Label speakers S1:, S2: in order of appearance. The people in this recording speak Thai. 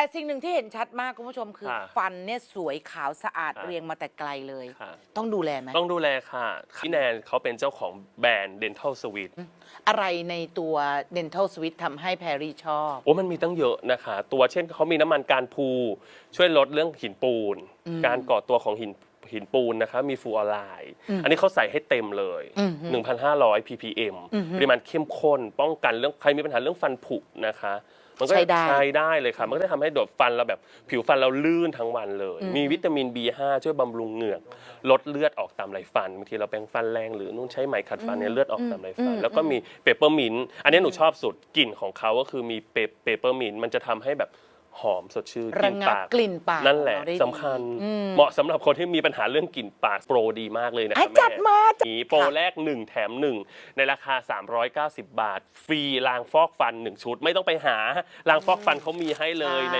S1: แต่สิ่งหนึ่งที่เห็นชัดมากคุณผู้ชมคือ
S2: ค่ะ
S1: ฟันเนี่ยสวยขาวสะอาด
S2: ค่ะ
S1: เรียงมาแต่ไกลเลย
S2: ค่ะ
S1: ต้องดูแลไหม
S2: ต้องดูแลค่ะพี่แนนเขาเป็นเจ้าของแบรนด์ Dental Suite
S1: อะไรในตัว Dental Suite ทำให้แพรรี่ชอบ
S2: โอ้มันมีตั้งเยอะนะคะ ตัวเช่นเขามีน้ำมันการพู ช่วยลดเรื่องหินปูน
S1: อืม
S2: การก่อตัวของหิน หินปูนนะคะมีฟลูออไรด์
S1: อืม
S2: อันนี้เขาใส่ให้เต็มเลย
S1: อืม
S2: 1,500 ppm
S1: อืม
S2: ปริมาณเข้มข้น ป้องกันเรื่องใครมีปัญหาเรื่องฟันผุนะคะ มันก็
S1: ใช้ได้
S2: ใช้ได้เลยค่ะ มันก็จะทำให้โดดฟันเราแบบผิวฟันเราลื่นทั้งวันเลย
S1: อืม
S2: มีวิตามิน B5 ช่วยบำรุงเหงือก ลดเลือดออกตามไหลฟันบางทีเราแปรงฟันแรงหรือนุ่นใช้ไหมขัดฟันเนี่ยเลือดออกตามไหลฟัน แล้วก็มีเปเปอร์มินต์อันนี้หนูชอบสุดกลิ่นของเขาก็คือมีเปเปเปอร์มินต์มันจะทำให้แบบ หอมสดชื่นก
S1: ระ
S2: ลิ่น
S1: งับ
S2: ปาก
S1: กลิ่นปาก
S2: นั่นแหละ
S1: ของเราได้ดี
S2: สำคัญ
S1: อืม
S2: เหมาะสำหรับคนที่มีปัญหาเรื่องกลิ่นปากโปรดีมากเลยนะ
S1: ให้
S2: คะ
S1: จัด
S2: แม่
S1: มาจัด
S2: นี้โปรแรก 1 แถม 1 ในราคา 390 บาท ฟรีรางฟอกฟัน 1 ชุด ไม่ต้องไปหารางฟอกฟันเขามีให้เลยใน